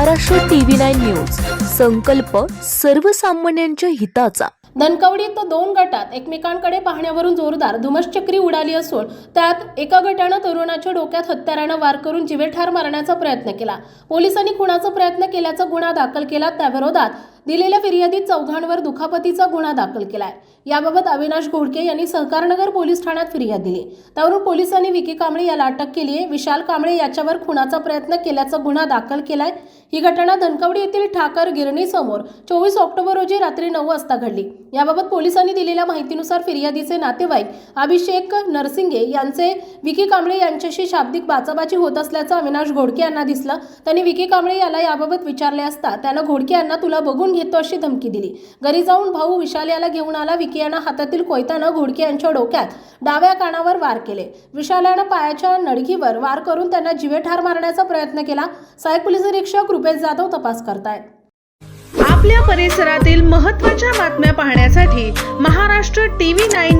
Maharashtra TV nine news. संकल्प सर्वसामान्यांच्या हिताचा. धनकवडी दोन गटात एकमेकांकडे पाहण्यावरून जोरदार धुमश्चक्री उडाली असून त्यात एका गटानं तरुणाच्या डोक्यात हत्यारानं वार करून जिवेठार मारण्याचा प्रयत्न केला. पोलिसांनी खुणाचा प्रयत्न केल्याचा गुन्हा दाखल केला. त्याविरोधात दिलेल्या फिर्यादीत चौघांवर दुखापतीचा गुन्हा दाखल केलाय. याबाबत अविनाश घोडके यांनी सहकारनगर पोलीस ठाण्यात फिर्याद दिली. त्यावरून पोलिसांनी विकी कांबळे याला अटक केली आहे. विशाल कांबळे याच्यावर खुनाचा प्रयत्न केल्याचा गुन्हा दाखल केलाय. ही घटना धनकवडी येथील ठाकर गिरणी समोर चोवीस ऑक्टोबर रोजी रात्री नऊ वाजता घडली. याबाबत पोलिसांनी दिलेल्या माहितीनुसार फिर्यादीचे नातेवाईक अभिषेक नरसिंगे यांचे विकी कांबळे यांच्याशी शाब्दिक बाचाबाची होत असल्याचं अविनाश घोडके यांना दिसलं. त्यांनी विकी कांबळे याला याबाबत विचारले असता त्यानं घोडके यांना तुला बघून घेतो अशी धमकी दिली. घरी जाऊन भाऊ विशाल याला घेऊन आला विकी यांना हातातील कोयतानं घोडके यांच्या डोक्यात डाव्या कानावर वार केले. विशाल यानं पायाच्या नडगीवर वार करून त्यांना जिवे ठार मारण्याचा प्रयत्न केला. सहाय्यक पोलीस निरीक्षक रुपेश जाधव तपास करतायत. आपल्या परिसरातील महत्त्वाच्या बातम्या पाहण्यासाठी महाराष्ट्र टीव्ही नाईन